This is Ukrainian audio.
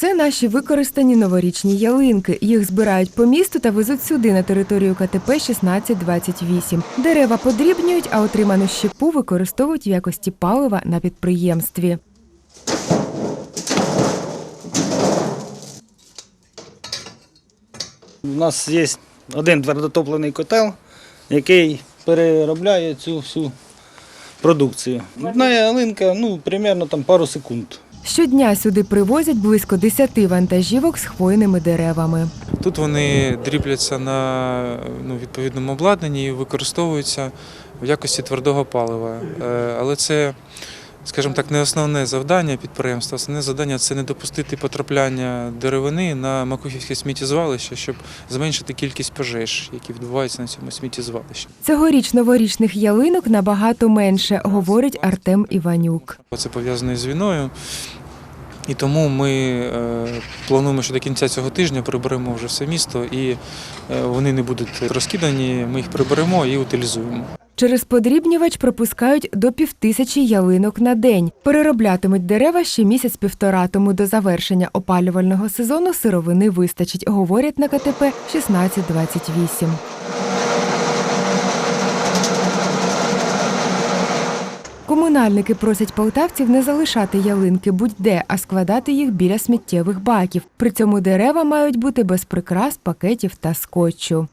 Це наші використані новорічні ялинки. Їх збирають по місту та везуть сюди на територію КТП 1628. Дерева подрібнюють, а отриману щепу використовують в якості палива на підприємстві. У нас є один твердотоплений котел, який переробляє цю всю продукцію. Одна ялинка, ну, примерно там пару секунд. Щодня сюди привозять близько 10 вантажівок з хвойними деревами. Тут вони дрібляться на ну, відповідному обладнанні і використовуються в якості твердого палива. Е, Але це, скажімо так, не основне завдання підприємства. Основне завдання це не допустити потрапляння деревини на Макухівське сміттєзвалище, щоб зменшити кількість пожеж, які відбуваються на цьому сміттєзвалищі. Цьогоріч новорічних ялинок набагато менше, говорить Артем Іванюк. Це пов'язано із війною. І тому ми е, плануємо, що до кінця цього тижня приберемо вже все місто, і е, вони не будуть розкидані. Ми їх приберемо і утилізуємо. Через подрібнювач пропускають до півтисячі ялинок на день. Перероблятимуть дерева ще місяць-півтора, тому до завершення опалювального сезону сировини вистачить, говорять на КТП 1628. Комунальники просять полтавців не залишати ялинки будь-де, а складати їх біля сміттєвих баків. При цьому дерева мають бути без прикрас, пакетів та скотчу.